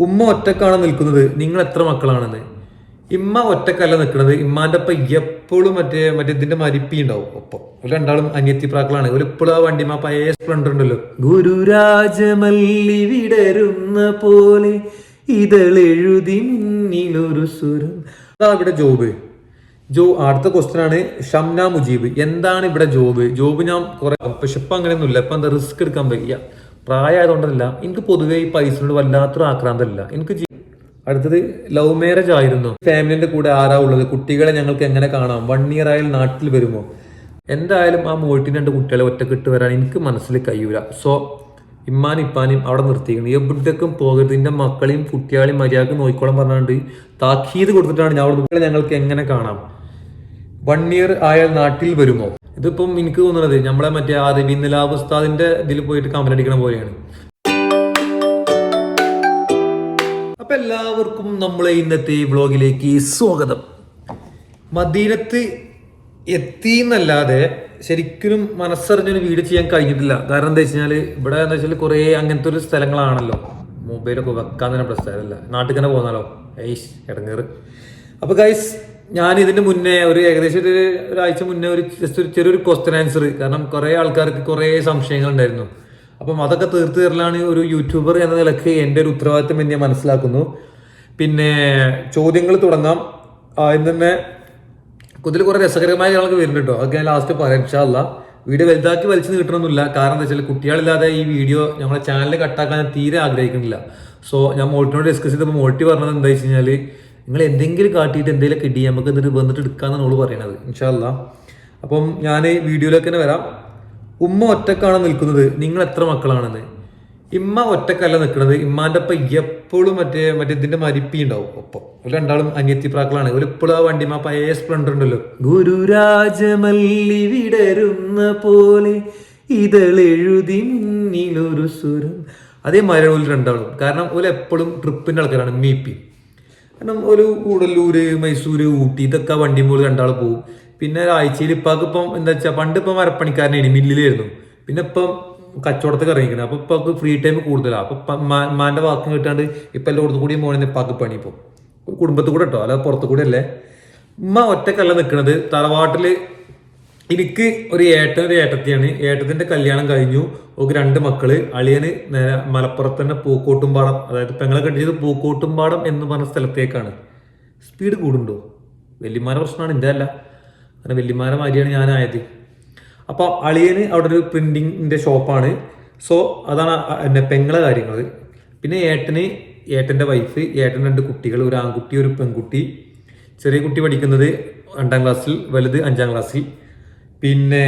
ഉമ്മ ഒറ്റക്കാണ് നിൽക്കുന്നത്? നിങ്ങൾ എത്ര മക്കളാണെന്ന്? ഇമ്മ ഒറ്റക്കല്ല നിൽക്കുന്നത്. ഇമ്മാന്റെ ഒപ്പം എപ്പോഴും മറ്റേ മറ്റേ ഇതിന്റെ മരിപ്പി ഉണ്ടാവും. ഒപ്പം. ഒരു രണ്ടാളും അനിയത്തി പ്രാക്കളാണ്. ഒരു ഇപ്പോഴും ആ വണ്ടിമ പഴയ സ്പ്ലണ്ടർ ഉണ്ടല്ലോ. ഗുരുരാജമല്ലി വിടരുന്ന പോലെ ഇതളെഴുതി മുന്നിലൊരു സുരം അതാ ഇവിടെ ജോബ്. ജോ അടുത്ത ക്വസ്റ്റ്യൻ ആണ് ഷംന മുജീബ്. എന്താണ് ഇവിടെ ജോബ്? ജോബ് ഞാൻ കുറെ പക്ഷെ ഇപ്പൊ അങ്ങനെയൊന്നുമില്ല. ഇപ്പൊ എന്താ റിസ്ക് എടുക്കാൻ വയ്യ. പ്രായമായതുകൊണ്ടല്ല എനിക്ക് പൊതുവേ ഈ പൈസയോട് വല്ലാത്തൊരു ആക്രാന്തമില്ല എനിക്ക് അടുത്തത് ലവ് മാരേജ് ആയിരുന്നു. ഫാമിലിന്റെ കൂടെ ആരാ ഉള്ളത്? കുട്ടികളെ ഞങ്ങൾക്ക് എങ്ങനെ കാണാം? വൺ ഇയർ ആയാലും നാട്ടിൽ വരുമോ? എന്തായാലും ആ മോട്ടിന് രണ്ട് കുട്ടികളെ ഒറ്റക്കിട്ട് വരാൻ എനിക്ക് മനസ്സിൽ കഴിയൂല. സോ ഇമ്മാനും ഇപ്പാനും അവിടെ നിർത്തിക്കണം എവിടേക്കും പോകരുത്. എന്റെ മക്കളെയും കുട്ടികളെയും മര്യാദയ്ക്ക് നോക്കിക്കോളം പറഞ്ഞുകൊണ്ട് താക്കീത് കൊടുത്തിട്ടാണ് ഞാൻ അവിടെ ഞങ്ങൾക്ക് എങ്ങനെ കാണാം? വൺ ഇയർ ആയാൽ നാട്ടിൽ വരുമോ? ഇതിപ്പം എനിക്ക് തോന്നുന്നത് നമ്മളെ മറ്റേ ആദ്യ നിലാബ് ഉസ്താദിന്റെ ഇതിൽ പോയിട്ട് കമന്റ് അടിക്കണ പോലെയാണ്. അപ്പൊ എല്ലാവർക്കും നമ്മളെ ഇന്നത്തെ വ്ളോഗിലേക്ക് സ്വാഗതം. മദീനത്ത് എത്തി എന്നല്ലാതെ ശരിക്കും മനസ്സറിഞ്ഞൊരു വീഡിയോ ചെയ്യാൻ കഴിഞ്ഞിട്ടില്ല. കാരണം എന്താ വെച്ചാൽ ഇവിടെ എന്താ വെച്ചാൽ കുറേ അങ്ങനത്തെ ഒരു സ്ഥലങ്ങളാണല്ലോ. മൊബൈലൊക്കെ വെക്കാൻ തന്നെ പ്രശ്നമല്ല. നാട്ടിൽ തന്നെ പോന്നാലോ? ഏയ് ഇടങ്ങേറ് അപ്പൊ ഗൈസ് ഞാൻ ഇതിന് മുന്നേ ഒരു ഏകദേശം ഒരു ഒരാഴ്ച മുന്നേ ഒരു ജസ്റ്റ് ഒരു ചെറിയൊരു ക്വസ്റ്റൻ ആൻസർ കാരണം കുറെ ആൾക്കാർക്ക് കുറെ സംശയങ്ങൾ ഉണ്ടായിരുന്നു. അപ്പം അതൊക്കെ തീർത്തു തരലാണ് ഒരു യൂട്യൂബർ എന്ന നിലയ്ക്ക് എന്റെ ഒരു ഉത്തരവാദിത്തം എന്ന് ഞാൻ മനസ്സിലാക്കുന്നു. പിന്നെ ചോദ്യങ്ങൾ തുടങ്ങാം. ആദ്യം തന്നെ ഇതിൽ കുറെ രസകരമായ കാര്യങ്ങളൊക്കെ വരുന്നുണ്ട് അതൊക്കെ ഞാൻ ലാസ്റ്റ് പറയാം ഇൻഷാല്ല വീഡിയോ വലുതാക്കി വലിച്ചു നീട്ടണമെന്നില്ല. കാരണം എന്താ വെച്ചാൽ കുട്ടികളില്ലാതെ ഈ വീഡിയോ ഞങ്ങളെ ചാനൽ കട്ടാക്കാൻ തീരെ ആഗ്രഹിക്കുന്നില്ല. സോ ഞാൻ മോൾട്ടിനോട് ഡിസ്കസ് ചെയ്തപ്പോൾ മോൾട്ടി പറഞ്ഞത് എന്താ വെച്ച് കഴിഞ്ഞാൽ നിങ്ങൾ എന്തെങ്കിലും കാട്ടിയിട്ട് എന്തെങ്കിലും കിട്ടി നമുക്ക് എന്നിട്ട് വന്നിട്ട് എടുക്കാമെന്നാണ് നമ്മൾ പറയണത് ഇൻഷാല്ല അപ്പം ഞാൻ വീഡിയോയിലേക്ക് തന്നെ വരാം. ഉമ്മ ഒറ്റക്കാണ് നിൽക്കുന്നത്? നിങ്ങൾ എത്ര മക്കളാണെന്ന്? ഇമ്മ ഒറ്റക്കല്ല നിൽക്കുന്നത്. ഇമ്മാന്റെ ഒപ്പം എപ്പോഴും മറ്റേ മറ്റേ ഇതിന്റെ മരിപ്പി ഉണ്ടാവും ഒപ്പം. ഒരു രണ്ടാളും അനിയത്തി പ്രാക്കളാണ് ഒരു ഇപ്പോഴും ആ വണ്ടിമ പഴയ സ്പ്ലണ്ടർ ഉണ്ടല്ലോ. ഗുരുരാജമല്ലി വിടരുന്ന പോലെ ഇതളെഴുതി മുന്നിലൊരു സുരം അതേ മരണൂൽ രണ്ടാളും. കാരണം ഒരു എപ്പോഴും ട്രിപ്പിന്റെ ആൾക്കാരാണ്. മീപ്പി കാരണം ഒരു കൂടല്ലൂര് മൈസൂര് ഊട്ടി ഇതൊക്കെ വണ്ടി മുകളിൽ രണ്ടാൾ പോകും പിന്നെ ആഴ്ചയിൽ ഇപ്പാക്ക് ഇപ്പം എന്താ വെച്ചാൽ പണ്ട് ഇപ്പം മരപ്പണിക്കാരനാണ് മില്ലിലായിരുന്നു. പിന്നെ ഇപ്പം കച്ചവടത്തൊക്കെ ഇറങ്ങിക്കണം അപ്പം ഇപ്പം ഫ്രീ ടൈം കൂടുതലാണ് അപ്പം ഇപ്പം മാ- മാന്റെ വാക്കും കിട്ടാണ്ട് ഇപ്പം എല്ലായിടത്തും കൂടി മോനെ ഇപ്പാക്ക് പണി ഇപ്പം. കുടുംബത്തിൽ കൂടെ കേട്ടോ അല്ലാതെ പുറത്തു കൂടെ അല്ലേ? ഉമ്മ ഒറ്റക്കല്ല നിൽക്കുന്നത് തറവാട്ടിൽ എനിക്ക് ഒരു ഏട്ടൻ ഒരു ഏട്ടത്തിയാണ്. ഏട്ടത്തിന്റെ കല്യാണം കഴിഞ്ഞു. ഒരു രണ്ട് മക്കൾ. അളിയന് നേരെ മലപ്പുറത്ത് തന്നെ പൂക്കോട്ടുംപാടം അതായത് പെങ്ങളെ കെട്ടിച്ചത് പൂക്കോട്ടുംപാടം എന്ന് പറഞ്ഞ സ്ഥലത്തേക്കാണ്. സ്പീഡ് കൂടുണ്ടോ? വല്യമാരെ പ്രശ്നമാണ് എന്റെ അല്ല അങ്ങനെ വല്യമാരെ മാതിരിയാണ് ഞാനായത്. അപ്പോൾ അളിയന് അവിടെ ഒരു പ്രിന്റിങ്ങിന്റെ ഷോപ്പാണ്. സോ അതാണ് എന്നെ പെങ്ങളെ കാര്യങ്ങൾ പിന്നെ ഏട്ടന് ഏട്ടന്റെ വൈഫ് ഏട്ടൻ രണ്ട് കുട്ടികൾ ഒരു ആൺകുട്ടി ഒരു പെൺകുട്ടി. ചെറിയ കുട്ടി പഠിക്കുന്നത് രണ്ടാം ക്ലാസ്സിൽ വലുത് അഞ്ചാം ക്ലാസ്സിൽ. പിന്നെ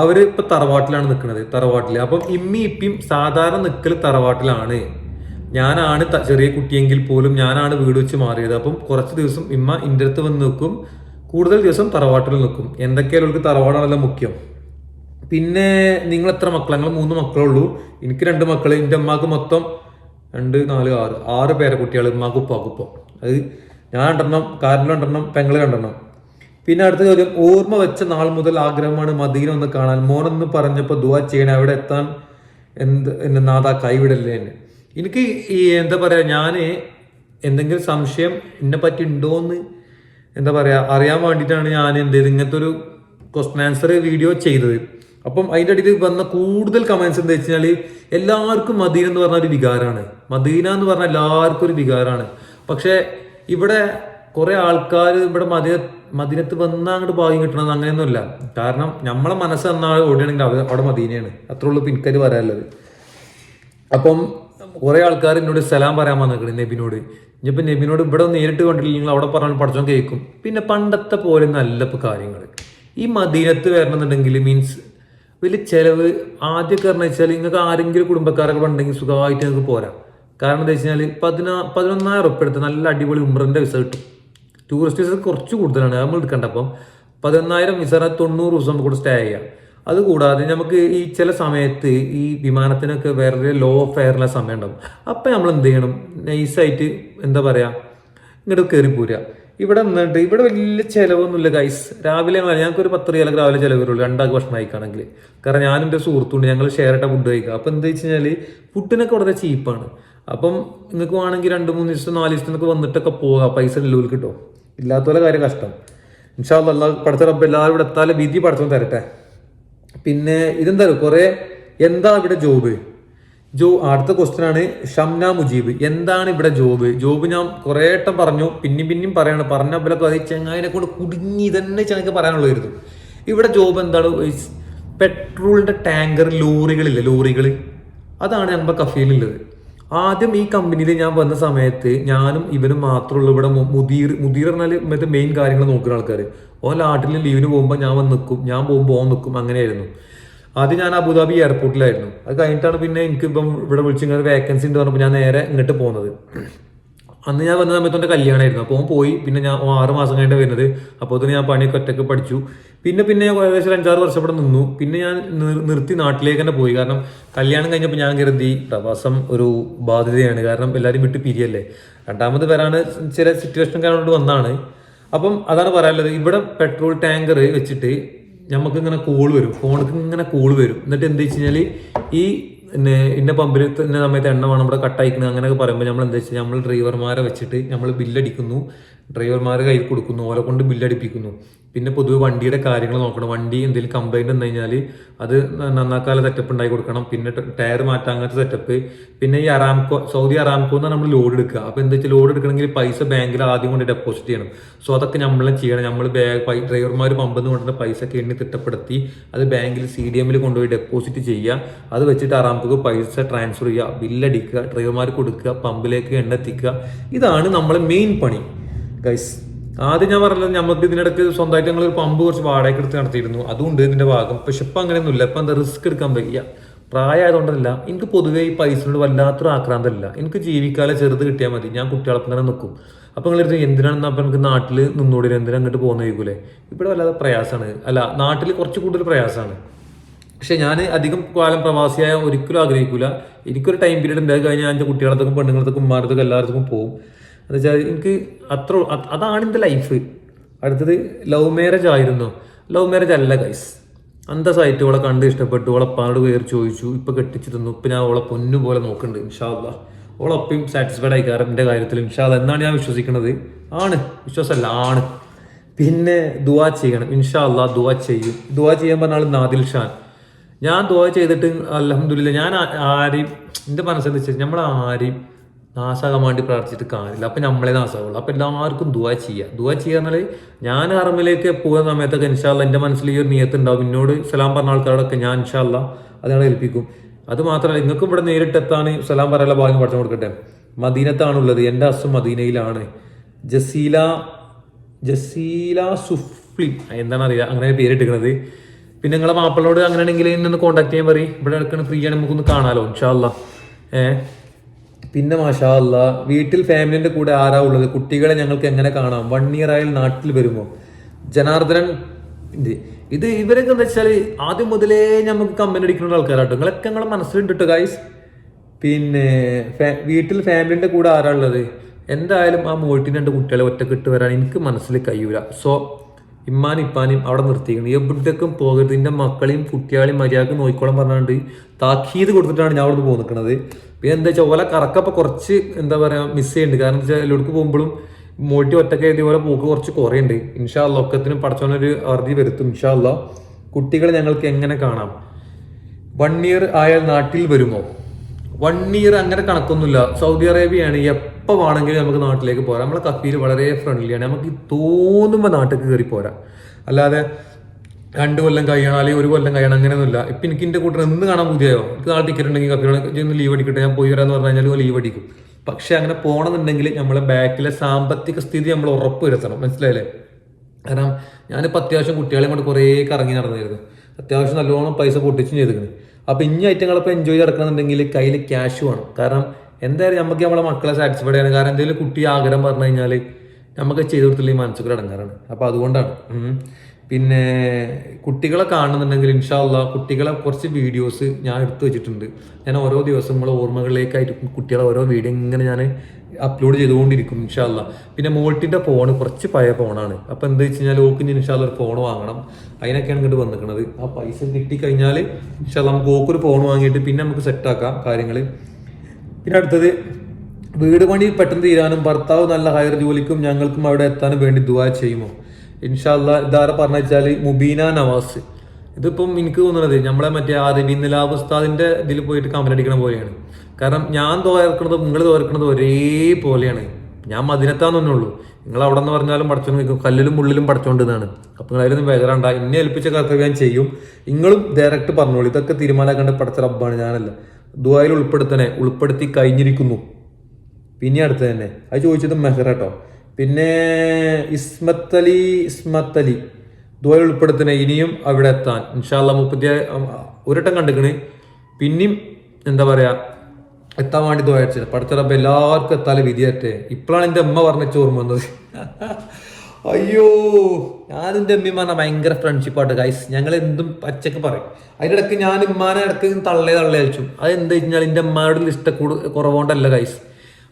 അവർ ഇപ്പൊ തറവാട്ടിലാണ് നിൽക്കുന്നത് തറവാട്ടിൽ അപ്പം ഇമ്മി ഇപ്പിയും സാധാരണ നിൽക്കൽ തറവാട്ടിലാണ്. ഞാനാണ് ചെറിയ കുട്ടിയെങ്കിൽ പോലും ഞാനാണ് വീട് വെച്ച് മാറിയത്. അപ്പം കുറച്ച് ദിവസം ഇമ്മ ഇന്റെ അടുത്ത് വന്ന് നിൽക്കും കൂടുതൽ ദിവസം തറവാട്ടിൽ നിൽക്കും എന്തൊക്കെയാലും അവർക്ക് തറവാടാണല്ലോ മുഖ്യം. പിന്നെ നിങ്ങൾ എത്ര മക്കൾ ഞങ്ങൾ മൂന്ന് മക്കളേ ഉള്ളൂ. എനിക്ക് രണ്ട് മക്കൾ എന്റെ അമ്മയ്ക്ക് മൊത്തം രണ്ട് നാല് ആറ്. ആറ് പേരെ കുട്ടികൾ ഉമ്മാക്കുപ്പാക്കുപ്പം അത് ഞാൻ രണ്ടെണ്ണം കാരണം രണ്ടെണ്ണം പെങ്ങൾ രണ്ടെണ്ണം. പിന്നെ അടുത്ത ചോദ്യം ഓർമ്മ വെച്ച നാൾ മുതൽ ആഗ്രഹമാണ് മദീന ഒന്ന് കാണാൻ. മോനെന്ന് പറഞ്ഞപ്പോൾ ദുവാ ചെയ്യണേ അവിടെ എത്താൻ എന്ത് എന്നെ നാഥ കൈവിടല്ലേ എന്നെ. എനിക്ക് ഈ എന്താ പറയാ ഞാൻ എന്തെങ്കിലും സംശയം എന്നെ പറ്റി ഉണ്ടോന്ന് എന്താ പറയാ അറിയാൻ വേണ്ടിയിട്ടാണ് ഞാൻ എന്ത് ചെയ്ത് ഇങ്ങനത്തെ ഒരു ക്വസ്റ്റൻ ആൻസർ വീഡിയോ ചെയ്തത്. അപ്പം അതിന്റെ അടിയിൽ വന്ന കൂടുതൽ കമൻസ് എന്താ വെച്ചാൽ എല്ലാവർക്കും മദീന എന്ന് പറഞ്ഞ ഒരു വികാരമാണ്. മദീന എന്ന് പറഞ്ഞാൽ എല്ലാവർക്കും ഒരു വികാരമാണ്. പക്ഷേ ഇവിടെ കുറെ ആൾക്കാർ ഇവിടെ മതി മദീനത്ത് വന്ന അങ്ങോട്ട് ഭാഗ്യം കിട്ടണമെന്ന് അങ്ങനെയൊന്നുമില്ല. കാരണം നമ്മളെ മനസ്സ് എന്നാൽ ഓടുകയാണെങ്കിൽ അവിടെ അവിടെ മദീനയാണ്. അത്രേ ഉള്ളൂ പിൻകാര് വരാനുള്ളത് അപ്പം കുറെ ആൾക്കാർ എന്നോട് സലാം പറയാൻ വന്നിട്ടുണ്ട് നബിനോട്. ഇനിയിപ്പോൾ നബിനോട് ഇവിടെ നേരിട്ട് കണ്ടില്ലെങ്കിൽ അവിടെ പറഞ്ഞാൽ പഠിച്ചോ കേൾക്കും. പിന്നെ പണ്ടത്തെ പോലെ നല്ല കാര്യങ്ങൾ ഈ മദീനത്ത് വരണമെന്നുണ്ടെങ്കിൽ മീൻസ് വലിയ ചിലവ് ആദ്യമൊക്കെ പറഞ്ഞു വെച്ചാൽ നിങ്ങൾക്ക് ആരെങ്കിലും കുടുംബക്കാരൊക്കെ ഉണ്ടെങ്കിൽ സുഖമായിട്ട് നിങ്ങൾക്ക് പോരാ. കാരണം എന്താ വെച്ച് കഴിഞ്ഞാൽ പതിനാ പതിനൊന്നായിരം ഉറുപ്പ് എടുത്ത് നല്ല അടിപൊളി ഉമ്രന്റെ വിസ കിട്ടും. ടൂറിസ്റ്റ് വിസ കുറച്ച് കൂടുതലാണ്. നമ്മൾ അപ്പം പതിനൊന്നായിരം വിസ തൊണ്ണൂറ് ദിവസം ഇവിടെ സ്റ്റേ ചെയ്യാം. അതുകൂടാതെ നമുക്ക് ഈ ചില സമയത്ത് ഈ വിമാനത്തിനൊക്കെ വേറെ ലോ ഫെയറിലെ സമയം ഉണ്ടാവും. അപ്പം നമ്മൾ എന്ത് ചെയ്യണം? നൈസായിട്ട് എന്താ പറയുക ഇങ്ങോട്ട് കയറി പോരുക. ഇവിടെ നിന്നിട്ട് ഇവിടെ വലിയ ചിലവൊന്നുമില്ല ഗൈസ് രാവിലെ ഞങ്ങൾക്ക് ഒരു പത്ത് റിയാലൊക്കെ രാവിലെ ചിലവ് വരുള്ളൂ. രണ്ടാൾക്ക് ഭക്ഷണം കഴിക്കുകയാണെങ്കിൽ കാരണം ഞാനും എന്റെ സുഹൃത്തുണ്ട്. ഞങ്ങൾ ഷെയർ ആയിട്ട് ഫുഡ് കഴിക്കുക. അപ്പം എന്താ വെച്ച് കഴിഞ്ഞാൽ ഫുഡിനൊക്കെ വളരെ ചീപ്പാണ് അപ്പം നിങ്ങൾക്ക് വേണമെങ്കിൽ രണ്ട് മൂന്ന് ദിവസം നാല് ദിവസത്തിനൊക്കെ വന്നിട്ടൊക്കെ പോകാം. പൈസ ഉള്ളവർ കിട്ടും. ഇല്ലാത്തവരെ കാര്യം കഷ്ടം. ഇൻഷാല്ല അല്ലാ പഠിച്ച റബ്ബ് എല്ലാവരും ഇവിടെ എത്താലും വിധി പഠിച്ചു തരട്ടെ. പിന്നെ ഇതെന്താ കുറെ എന്താ ഇവിടെ ജോബ്? ജോ അടുത്ത ക്വസ്റ്റ്യൻ ആണ് ഷംന മുജീബ്. എന്താണ് ഇവിടെ ജോബ്? ജോബ് ഞാൻ കുറേ വട്ടം പറഞ്ഞു. പിന്നെയും പിന്നെയും പറയണം. പറഞ്ഞ പോലെ അത് ചെങ്ങായിനെ കൊണ്ട് കുടുങ്ങി തന്നെ ചെങ്ങക്ക് പറയാനുള്ളതായിരുന്നു. ഇവിടെ ജോബ് എന്താണ്? പെട്രോളിന്റെ ടാങ്കർ ലോറികളില്ലേ? ലോറികൾ അതാണ് നമ്മുടെ കഫയിലുള്ളത് ആദ്യം ഈ കമ്പനിയിൽ ഞാൻ വന്ന സമയത്ത് ഞാനും ഇവനും മാത്രമുള്ള ഇവിടെ മുതിർ മുദീർ പറഞ്ഞാൽ മറ്റേ മെയിൻ കാര്യങ്ങൾ നോക്കുന്ന ആൾക്കാർ ഓൻ നാട്ടിൽ ലീവിന് പോകുമ്പോൾ ഞാൻ വന്ന് നിൽക്കും ഞാൻ പോകുമ്പോൾ ഓൻ നിൽക്കും അങ്ങനെയായിരുന്നു. ആദ്യം ഞാൻ അബുദാബി എയർപോർട്ടിലായിരുന്നു അത് കഴിഞ്ഞിട്ടാണ് പിന്നെ എനിക്ക് ഇപ്പം ഇവിടെ വിളിച്ചിങ്ങനെ വേക്കൻസി ഉണ്ട് പറഞ്ഞപ്പോൾ ഞാൻ നേരെ ഇങ്ങോട്ട് പോകുന്നത് അന്ന് ഞാൻ വന്ന സമയത്ത് എന്റെ കല്യാണമായിരുന്നു അപ്പോൾ പോയി. പിന്നെ ഞാൻ ആറ് മാസം കഴിഞ്ഞിട്ട് വരുന്നത്. അപ്പോൾ അതിന് ഞാൻ പണിയൊക്കെ ഒറ്റയ്ക്ക് പഠിച്ചു. പിന്നെ പിന്നെ ഞാൻ ഏകദേശം അഞ്ചാറ് വർഷം ഇവിടെ നിന്നു. പിന്നെ ഞാൻ നിർ- നിർത്തി നാട്ടിലേക്ക് തന്നെ പോയി. കാരണം കല്യാണം കഴിഞ്ഞപ്പോൾ ഞാൻ കരുതി പ്രവാസം ഒരു ബാധ്യതയാണ്. കാരണം എല്ലാവരും വിട്ട് പിരിയല്ലേ. രണ്ടാമത് വരാണ് ചില സിറ്റുവേഷൻ കാരണം വന്നാണ്. അപ്പം അതാണ് പറയാനുള്ളത്. ഇവിടെ പെട്രോൾ ടാങ്കർ വെച്ചിട്ട് നമുക്ക് ഇങ്ങനെ കോൾ വരും. ഫോണിക്ക് ഇങ്ങനെ കോൾ വരും. എന്നിട്ട് എന്താ വെച്ച് കഴിഞ്ഞാൽ ഈ പിന്നെ ഇന്ന പമ്പിൽ ഇന്ന സമയത്ത് എണ്ണ വേണം ഇവിടെ കട്ടയക്കുന്നത് അങ്ങനെയൊക്കെ പറയുമ്പോൾ നമ്മൾ എന്താ വെച്ചാൽ നമ്മൾ ഡ്രൈവർമാരെ വെച്ചിട്ട് നമ്മൾ ബില്ലടിക്കുന്നു ഡ്രൈവർമാരെ കയ്യിൽ കൊടുക്കുന്നു ഓലെ കൊണ്ട് ബില്ലടിപ്പിക്കുന്നു പിന്നെ പൊതുവെ വണ്ടിയുടെ കാര്യങ്ങൾ നോക്കണം. വണ്ടി എന്തെങ്കിലും കംപ്ലൈന്റ് വന്നു കഴിഞ്ഞാൽ അത് നന്നാക്കാല സെറ്റപ്പ് ഉണ്ടാക്കി കൊടുക്കണം. പിന്നെ ടയർ മാറ്റാൻ അങ്ങനത്തെ സെറ്റപ്പ് പിന്നെ ഈ അറാംകോ സൗദി അറാംകോ എന്നാണ് നമ്മൾ ലോഡ് എടുക്കുക. അപ്പോൾ എന്താ വെച്ചാൽ ലോഡ് എടുക്കണമെങ്കിൽ പൈസ ബാങ്കിൽ ആദ്യം കൊണ്ട് ഡെപ്പോസിറ്റ് ചെയ്യണം. സോ അതൊക്കെ നമ്മൾ ചെയ്യണം. നമ്മൾ ഡ്രൈവർമാർ പമ്പെന്ന് കൊണ്ടുവന്ന പൈസ ഒക്കെ എണ്ണി തിട്ടപ്പെടുത്തി അത് ബാങ്കിൽ സി ഡി എമ്മിൽ കൊണ്ടുപോയി ഡെപ്പോസിറ്റ് ചെയ്യുക. അത് വെച്ചിട്ട് അറാംകോക്ക് പൈസ ട്രാൻസ്ഫർ ചെയ്യുക. ബില്ലടിക്കുക ഡ്രൈവർമാർ കൊടുക്കുക. പമ്പിലേക്ക് എണ്ണെത്തിക്കുക ഇതാണ് നമ്മളെ മെയിൻ പണി. ഗൈസ് ആദ്യം ഞാൻ പറഞ്ഞത് നമുക്ക് ഇതിനിടയ്ക്ക് സ്വന്തമായിട്ട് ഞങ്ങൾ ഒരു പമ്പ് കുറച്ച് വാടകയ്ക്ക് എടുത്ത് നടത്തിയിരുന്നു. അതുകൊണ്ട് ഇതിന്റെ ഭാഗം. പക്ഷെ ഇപ്പം അങ്ങനെയൊന്നുമില്ല. ഇപ്പം എന്താ റിസ്ക് എടുക്കാൻ വയ്യ. പ്രായമായതുകൊണ്ടല്ല. എനിക്ക് പൊതുവേ ഈ പൈസയോട് വല്ലാത്തൊരു ആക്രാന്തമില്ല എനിക്ക് ജീവിക്കാതെ ചെറുത് കിട്ടിയാൽ മതി. ഞാൻ കുട്ടികളൊപ്പം തന്നെ നിൽക്കും. നിങ്ങൾ ഇത് എന്തിനാണെന്ന് അപ്പം എനിക്ക് നാട്ടിൽ നിന്നോടി എന്തിനാ അങ്ങോട്ട് പോകുന്ന ചോദിക്കൂലേ? ഇവിടെ വല്ലാതെ പ്രയാസമാണ്. അല്ല നാട്ടിൽ കുറച്ച് കൂടുതൽ പ്രയാസമാണ്. പക്ഷെ ഞാൻ അധികം കാലം പ്രവാസിയായ ഒരിക്കലും ആഗ്രഹിക്കൂല. എനിക്കൊരു ടൈം പീരീഡ് ഉണ്ടായി കഴിഞ്ഞാൽ എന്റെ കുട്ടികളത്തേക്കും പെണ്ണുങ്ങളത്തേക്കും ഉമ്മാരത്തേക്കും എല്ലാവർക്കും പോകും. എന്ന് വെച്ചാൽ എനിക്ക് അത്ര അത് അതാണ് എന്റെ ലൈഫ്. അടുത്തത് ലവ് മാരേജ് ആയിരുന്നു. ലവ് മാരേജ് അല്ല ഗൈസ് അന്തസ്സായിട്ട് ഓളെ കണ്ട് ഇഷ്ടപ്പെട്ടു. ഓളെ പാട് പേര് ചോദിച്ചു. ഇപ്പൊ കെട്ടിച്ചു തന്നു ഇപ്പൊ ഞാൻ ഓളെ പൊന്നു പോലെ നോക്കുന്നുണ്ട് ഇൻഷാല്ല ഓളൊപ്പം സാറ്റിസ്ഫൈഡ് ആയി കാരണം എന്റെ കാര്യത്തിൽ ഇൻഷാല്ല എന്നാണ് ഞാൻ വിശ്വസിക്കുന്നത് ആണ്. വിശ്വാസമല്ല ആണ്. പിന്നെ ദുവാ ചെയ്യണം. ഇൻഷാല്ല ദുവാ ചെയ്യും. ദുവാ ചെയ്യാൻ പറഞ്ഞാൽ നാദിൽ ഷാൻ. ഞാൻ ദുവാ ചെയ്തിട്ട് അലഹമില്ല ഞാൻ ആരെയും എന്റെ മനസ്സെന്ന് വെച്ചാൽ നമ്മൾ ആരെയും നാശാകാൻ വേണ്ടി പ്രാർത്ഥിച്ചിട്ട് കാര്യമില്ല. അപ്പം നമ്മളെ നാശാവുള്ളൂ അപ്പം എല്ലാവർക്കും ദുവാ ചെയ്യുക ദുവാ ചെയ്യുക എന്നാൽ ഞാൻ അറമിലേക്ക് പോകുന്ന സമയത്തൊക്കെ ഇൻഷാല്ല എന്റെ മനസ്സിൽ ഈ ഒരു നിയത്തുണ്ടാവും എന്നോട് സലാം പറഞ്ഞ ആൾക്കാരോടൊക്കെ ഞാൻ ഇൻഷാല്ല അതാണ് ഏൽപ്പിക്കും. അത് മാത്രമല്ല നിങ്ങൾക്ക് ഇവിടെ നേരിട്ടെത്താണ് സലാം പറയാനുള്ള ഭാഗ്യം പഠിച്ചു കൊടുക്കട്ടെ? മദീനത്താണുള്ളത്. എന്റെ അസു മദീനയിലാണ്. ജസീല ജസീല സുഫ്ലി. എന്താണ് അറിയുക അങ്ങനെ പേരിട്ടിരിക്കുന്നത് പിന്നെ നിങ്ങളെ മാപ്പിളോട് അങ്ങനെയാണെങ്കിൽ ഇന്നൊന്ന് കോൺടാക്ട് ചെയ്യാൻ പറയും. ഇവിടെ എടുക്കണ ഫ്രീ ആണ് നമുക്കൊന്ന് കാണാമല്ലോ ഇൻഷാല്ല ഏ? പിന്നെ മാഷാ അല്ല വീട്ടിൽ ഫാമിലിന്റെ കൂടെ ആരാ ഉള്ളത്? കുട്ടികളെ ഞങ്ങൾക്ക് എങ്ങനെ കാണാം? വൺ ഇയർ ആയാൽ നാട്ടിൽ വരുമോ? ജനാർദ്ദനൻ ഇത് ഇവരൊക്കെ എന്താ വെച്ചാൽ ആദ്യം മുതലേ നമുക്ക് കമ്പനി അടിക്കുന്ന ആൾക്കാരാട്ടോ. നിങ്ങളൊക്കെ നിങ്ങളെ മനസ്സിലുണ്ട് ഗൈസ് പിന്നെ വീട്ടിൽ ഫാമിലിന്റെ കൂടെ ആരാ ഉള്ളത്? എന്തായാലും ആ മോട്ടിന് രണ്ട് കുട്ടികളെ ഒറ്റക്കിട്ട് വരാൻ എനിക്ക് മനസ്സിൽ കഴിയൂല സോ ഇമ്മാനും ഇപ്പാനും അവിടെ നിർത്തിക്കണം എവിടേക്കും പോകരുത്. എന്റെ മക്കളെയും കുട്ടികളെയും മര്യാദയ്ക്ക് നോക്കിക്കോളാൻ പറഞ്ഞാണ്ട് താക്കീത് കൊടുത്തിട്ടാണ് ഞാൻ അവിടെ നിന്ന് നിൽക്കുന്നത് പിന്നെ എന്താ വെച്ചാൽ ഓല കറക്കപ്പോൾ കുറച്ച് എന്താ പറയുക മിസ് ചെയ്യുന്നുണ്ട് കാരണം വെച്ചാൽ എല്ലായിടക്ക് പോകുമ്പോഴും മോട്ടി ഒറ്റയ്ക്ക് പോലെ പോക്ക് കുറച്ച് കുറയുണ്ട് ഇൻഷാല്ല ഒക്കത്തിനും പടച്ചോനൊരു അറുതി വരുത്തും ഇൻഷാല്ല കുട്ടികളെ ഞങ്ങൾക്ക് എങ്ങനെ കാണാം? വൺ ഇയർ ആയാൽ നാട്ടിൽ വരുമോ? വൺ ഇയർ അങ്ങനെ കണക്കൊന്നുമില്ല. സൗദി അറേബ്യയാണ്. എപ്പോൾ വേണമെങ്കിലും നമുക്ക് നാട്ടിലേക്ക് പോരാം. നമ്മളെ കഫീൽ വളരെ ഫ്രണ്ട്ലിയാണ് നമുക്ക് തോന്നുമ്പോൾ നാട്ടിലേക്ക് കയറി പോരാം. അല്ലാതെ രണ്ട് കൊല്ലം കഴിയണം അല്ലെങ്കിൽ ഒരു കൊല്ലം കഴിയണം അങ്ങനെയൊന്നുമില്ല. ഇപ്പം എനിക്ക് എന്റെ കൂട്ടർ എന്ന് കാണാൻ പുതിയോ എനിക്ക് നാളെ ടിക്കറ്റ് ഉണ്ടെങ്കിൽ ഒന്ന് ലീവ് അടിക്കട്ടെ ഞാൻ പോയി വരാമെന്ന് പറഞ്ഞു കഴിഞ്ഞാൽ ലീവ് അടിക്കും. പക്ഷേ അങ്ങനെ പോകണമെന്നുണ്ടെങ്കിൽ നമ്മളെ ബാക്കിലെ സാമ്പത്തിക സ്ഥിതി നമ്മൾ ഉറപ്പ് വരുത്തണം. മനസ്സിലായില്ലേ? കാരണം ഞാനിപ്പോൾ അത്യാവശ്യം കുട്ടികളെ കൊണ്ട് കുറേ കറങ്ങി നടന്നിരുന്നു. അത്യാവശ്യം നല്ലോണം പൈസ പൊട്ടിച്ചും ചെയ്തിരുന്നു. അപ്പോൾ ഇനി ഐറ്റങ്ങളിപ്പോൾ എൻജോയ് നടക്കണമെന്നുണ്ടെങ്കിൽ കയ്യിൽ ക്യാഷ് വേണം. കാരണം എന്തായാലും നമുക്ക് നമ്മളെ മക്കളെ സാറ്റിസ്ഫൈഡ് ചെയ്യണം കാരണം എന്തെങ്കിലും കുട്ടി ആഗ്രഹം പറഞ്ഞു കഴിഞ്ഞാൽ നമുക്ക് ചെയ്തു കൊടുത്തില്ലെങ്കിൽ മനസ്സിൽ അടങ്ങാറാണ്. അപ്പോൾ അതുകൊണ്ടാണ്. പിന്നെ കുട്ടികളെ കാണുന്നുണ്ടെങ്കിൽ ഇൻഷാല്ല കുട്ടികളെ കുറച്ച് വീഡിയോസ് ഞാൻ എടുത്തു വെച്ചിട്ടുണ്ട്. ഞാൻ ഓരോ ദിവസം നമ്മളെ ഓർമ്മകളിലേക്കായിരിക്കും കുട്ടികളെ ഓരോ വീഡിയോ ഇങ്ങനെ ഞാൻ അപ്ലോഡ് ചെയ്തുകൊണ്ടിരിക്കും ഇൻഷാല്ല പിന്നെ മോൾട്ടിന്റെ ഫോൺ കുറച്ച് പഴയ ഫോണാണ് അപ്പോൾ എന്താ വെച്ച് കഴിഞ്ഞാൽ ഓക്കിന് ഇൻഷാല്ല ഒരു ഫോൺ വാങ്ങണം. അതിനൊക്കെയാണ് ഇങ്ങോട്ട് വന്നിരിക്കുന്നത് ആ പൈസ കിട്ടിക്കഴിഞ്ഞാൽ ഇൻഷാല്ല നമുക്ക് ഓക്കൊരു ഫോൺ വാങ്ങിയിട്ട് പിന്നെ നമുക്ക് സെറ്റാക്കാം കാര്യങ്ങൾ. പിന്നെ അടുത്തത് വീട് പണി പെട്ടെന്ന് തീരാനും ഭർത്താവ് നല്ല ഹയർ ജോലിക്കും ഞങ്ങൾക്കും അവിടെ എത്താനും വേണ്ടി ദുവാ ചെയ്യുമോ? ഇൻഷാല്ല ഇതാരെ പറഞ്ഞു വെച്ചാൽ മുബീന നവാസ്. ഇതിപ്പം എനിക്ക് തോന്നുന്നത് നമ്മളെ മറ്റേ ആദിബി നിലാബ് ഉസ്താദിന്റെ ഇതിൽ പോയിട്ട് കമന്റ് അടിക്കണ പോലെയാണ്. കാരണം ഞാൻ തോർക്കണതും നിങ്ങൾ തോർക്കുന്നത് ഒരേ പോലെയാണ് ഞാൻ മദിനത്താന്ന് ഉള്ളൂ നിങ്ങൾ അവിടെ നിന്ന് പറഞ്ഞാലും പഠിച്ചോണ്ട് നിൽക്കും. കല്ലിലും മുള്ളിലും പടച്ചോണ്ടെന്നാണ് അപ്പൊ നിങ്ങൾ അതിലൊന്നും വേദന എന്നെ ഏൽപ്പിച്ച കർത്തവ്യം ഞാൻ ചെയ്യും. നിങ്ങളും ഡയറക്റ്റ് പറഞ്ഞോളൂ. ഇതൊക്കെ തീരുമാനമാക്കേണ്ട പഠിച്ച റബ്ബാണ് ഞാനല്ല. ദുബായിൽ ഉൾപ്പെടുത്തണേ. ഉൾപ്പെടുത്തി കഴിഞ്ഞിരിക്കുന്നു. പിന്നെ അടുത്ത് തന്നെ അത് ചോദിച്ചത് മെഹർ കേട്ടോ പിന്നെ ഇസ്മത്ത് അലി ഇസ്മത്ത് അലി ഉൾപ്പെടുത്തുന്ന ഇനിയും അവിടെ എത്താൻ. ഇൻഷാല്ല മുപ്പത്തി ഒരട്ടം കണ്ടിക്കണ്. പിന്നെയും എന്താ പറയാ എത്താൻ വേണ്ടി ദുബായ് പഠിച്ച റബ്ബ് എല്ലാവർക്കും എത്താലും വിധിയാറ്റേ ഇപ്പോഴാണ് എന്റെ അമ്മ പറഞ്ഞ ഓർമ്മ വന്നത്. അയ്യോ ഞാൻ എന്റെ അമ്മയും പറഞ്ഞ ഭയങ്കര ഫ്രണ്ട്ഷിപ്പായിട്ട് ഗൈസ് ഞങ്ങൾ എന്തും പച്ചക്ക് പറയും. അതിന്റെ ഇടയ്ക്ക് ഞാൻ ഉമ്മാനെ ഇടയ്ക്ക് തള്ളേ തള്ളേ അയച്ചു. അത് എന്താ വെച്ചാൽ എന്റെ അമ്മയുടെ ഇഷ്ടക്കൂട് കൂടു കുറവുകൊണ്ടല്ല ഗൈസ്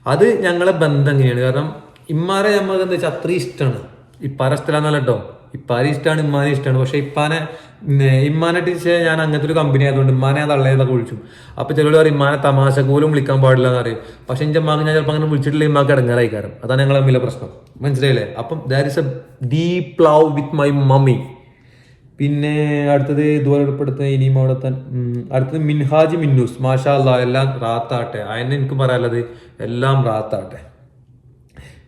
അത് ഞങ്ങളെ ബന്ധം എങ്ങനെയാണ്? കാരണം ഇമ്മാരെ നമുക്ക് എന്താ വെച്ചാൽ അത്രയും ഇഷ്ടമാണ് ഇപ്പാരെ ഇഷ്ടമല്ല കേട്ടോ ഇപ്പാരെ ഇഷ്ടമാണ് ഇമ്മാനെ ഇഷ്ടമാണ് പക്ഷെ ഇപ്പാനെ ഇമ്മാനെ ടീച്ചർ ഞാൻ അങ്ങനത്തെ ഒരു കമ്പനി ആയതുകൊണ്ട് ഇമ്മാനെ തള്ളേതൊക്കെ വിളിച്ചു. അപ്പൊ ചിലർ പറയും ഇമ്മാനെ തമാശ പോലും വിളിക്കാൻ പാടില്ല എന്ന് പറയും. പക്ഷെ എന്റെ അമ്മാക്ക് ഞാൻ ചിലപ്പോൾ അങ്ങനെ വിളിച്ചിട്ടില്ല ഇമ്മാക്ക് ഇടങ്ങാറായി കാരണം അതാണ് ഞങ്ങളെ തമ്മിലെ പ്രശ്നം. മനസ്സിലായില്ലേ? അപ്പം there is a deep love with my mummy പിന്നെ അടുത്തത് ഇതുപോലെ ഉൾപ്പെടുത്തുന്ന ഇനിയും അവിടെ അടുത്തത് മിൻഹാജ് മിന്നൂസ്. മാഷാ അല്ലാ എല്ലാം റാത്താട്ടെ. അതിനെ എനിക്ക് പറയാനുള്ളത് എല്ലാം റാത്താട്ടെ.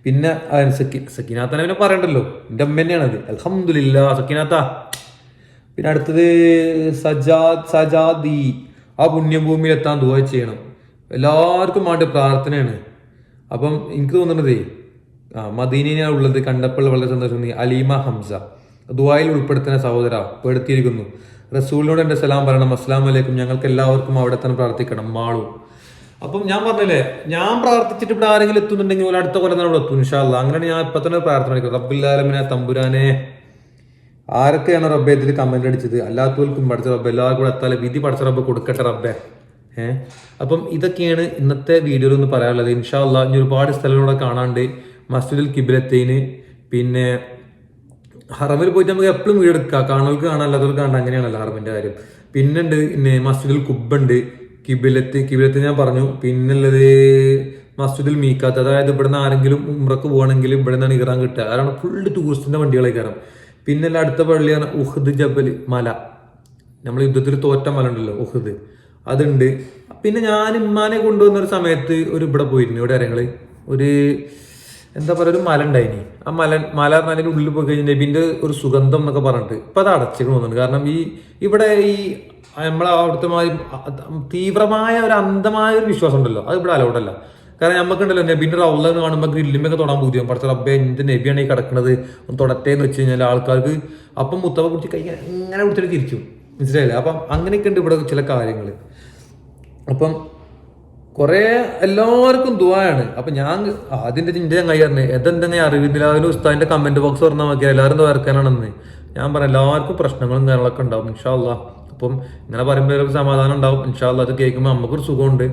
പിന്നെ സക്കി സക്കിനാത്തനെ പിന്നെ പറയണ്ടല്ലോ. എന്റെ അമ്മ അത് അലഹമില്ല സക്കിനാത്ത. പിന്നെ അടുത്തത് സജാദ് സജാദി. ആ പുണ്യഭൂമിയിൽ എത്താൻ ദുവ ചെയ്യണം. എല്ലാവർക്കും വേണ്ട പ്രാർത്ഥനയാണ്. അപ്പം എനിക്ക് തോന്നുന്നത് ആ മദീനയാണ് ഉള്ളത് കണ്ടപ്പോൾ വളരെ സന്തോഷം അലീമ ഹംസ. ദുബായിൽ ഉൾപ്പെടുത്തുന്ന സഹോദര പെടുത്തിയിരിക്കുന്നു റസൂലിനോട് എന്റെ സലാം പറയണം. അസ്സാം വലൈക്കും ഞങ്ങൾക്ക് എല്ലാവർക്കും അവിടെ തന്നെ പ്രാർത്ഥിക്കണം. മാളു. അപ്പം ഞാൻ പറഞ്ഞില്ലേ ഞാൻ പ്രാർത്ഥിച്ചിട്ട് ഇവിടെ ആരെങ്കിലും എത്തുന്നുണ്ടെങ്കിൽ ഒരു അടുത്ത കൊല്ലം അവിടെ എത്തും ഇൻഷാല്ല അങ്ങനെയാണ് ഞാൻ ഇപ്പൊ തന്നെ പ്രാർത്ഥന അടിക്കുന്നത് റബ്ബില്ലാലമിനെ തമ്പുരാനെ ആരൊക്കെയാണ് റബ്ബെ ഇതിൽ കമന്റ് അടിച്ചത്? അല്ലാത്തവർക്കും പഠിച്ച റബ്ബ് എല്ലാവർക്കും കൂടെ എത്താലെ വിധി പഠിച്ച റബ്ബ് കൊടുക്കട്ടെ റബ്ബെ. ഏഹ് അപ്പം ഇതൊക്കെയാണ് ഇന്നത്തെ വീഡിയോയിൽ ഒന്ന് പറയാനുള്ളത്. ഇൻഷാല്ല ഇനി ഒരുപാട് സ്ഥലങ്ങളൂടെ കാണാണ്ട് മസ്ജിദുൽ കിബിലത്തേന് പിന്നെ ഹറമിൽ പോയിട്ട് നമുക്ക് എപ്പോഴും വീടെടുക്കാം കാണുന്നവർക്ക് കാണാൻ അല്ലാത്തവർക്ക് കാണാൻ അങ്ങനെയാണല്ലോ ഹറമിന്റെ കാര്യം. പിന്നെ ഉണ്ട് പിന്നെ മസ്ജിദുൽ കുബ്ബുണ്ട് കിബിലത്ത് കിബിലത്ത് ഞാൻ പറഞ്ഞു. പിന്നുള്ളത് മസ്ജിദിൽ മീക്കാത്ത് അതായത് ഇവിടുന്ന് ആരെങ്കിലും ഉമ്രക്ക് പോകണമെങ്കിൽ ഇവിടെ നിന്നാണ് ഇറാൻ കിട്ടുക. കാരണം ഫുള്ള് ടൂറിസ്റ്റിന്റെ വണ്ടികളെ കയറാം പിന്നെ അടുത്ത പള്ളിയാണ് ഉഹദ് ജബൽ മല. നമ്മൾ യുദ്ധത്തിൽ തോറ്റ മല ഉണ്ടല്ലോ ഉഹദ്. അതുണ്ട്. പിന്നെ ഞാൻ ഇമ്മാനെ കൊണ്ടുവന്ന ഒരു സമയത്ത് ഒരു ഇവിടെ പോയിരുന്നു. ഇവിടെ കാര്യങ്ങൾ ഒരു എന്താ പറയുക ഒരു മല ഉണ്ടായിനി. ആ മല മല പറഞ്ഞാൽ ഉള്ളിൽ പോയി കഴിഞ്ഞാൽ നബിന്റെ ഒരു സുഗന്ധം എന്നൊക്കെ പറഞ്ഞിട്ട് ഇപ്പൊ അത് അടച്ചിട്ട് തോന്നുന്നു കാരണം ഈ ഇവിടെ ഈ നമ്മളെ അവിടുത്തെ തീവ്രമായ ഒരു അന്ധമായ ഒരു വിശ്വാസം ഉണ്ടല്ലോ. അത് ഇവിടെ അലൗഡല്ല കാരണം നമുക്കുണ്ടല്ലോ നബിന്റെ ഒരു ഔലം കാണുമ്പോൾ ഗ്രില്ലുമൊക്കെ തൊടാൻ ബുദ്ധിയും പഠിച്ച റബ്ബെ എന്ത് നബിയാണ് ഈ കിടക്കുന്നത് ഒന്ന് വെച്ച് കഴിഞ്ഞാൽ ആൾക്കാർക്ക് അപ്പം മുത്തവ പിടിച്ച് കൈ ഇങ്ങനെ പിടിച്ചിട്ട് തിരിച്ചു. മനസ്സിലായില്ലേ? അപ്പം അങ്ങനെയൊക്കെ ഉണ്ട് ഇവിടെ ചില കാര്യങ്ങൾ അപ്പം കുറെ എല്ലാവർക്കും ദുവായാണ് അപ്പൊ ഞാൻ ആദ്യം ചിന്ത ഞാൻ എതെന്തെന്നെ അതിന് ഉസ്താദിന്റെ കമന്റ് ബോക്സ് തുറന്നാൽ നോക്കിയാൽ എല്ലാവരും വരക്കാനാണെന്ന് ഞാൻ പറഞ്ഞു എല്ലാവർക്കും പ്രശ്നങ്ങളും കാര്യങ്ങളൊക്കെ ഉണ്ടാവും ഇൻഷാല്ല അപ്പം ഇങ്ങനെ പറയുമ്പോൾ സമാധാനം ഉണ്ടാവും. ഇൻഷാല്ല അത് കേൾക്കുമ്പോൾ നമുക്കൊരു സുഖമുണ്ട്.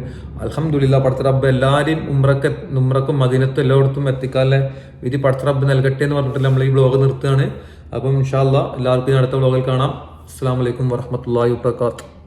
അലഹമുല്ല പടത്തറബ് എല്ലാവരെയും ഉമ്രക്ക് ഉമ്രക്കും മദീനത്തും എല്ലായിടത്തും എത്തിക്കാല്ലേ വിധി പടത്തറബ് നൽകട്ടെ എന്ന് പറഞ്ഞിട്ട് നമ്മൾ ഈ ബ്ലോഗ് നിർത്തുകയാണ്. അപ്പം ഇൻഷാല്ല എല്ലാവർക്കും അടുത്ത ബ്ലോഗിൽ കാണാം. അസ്സാം വലൈക്കും വരഹമുല്ലാ വാത്തു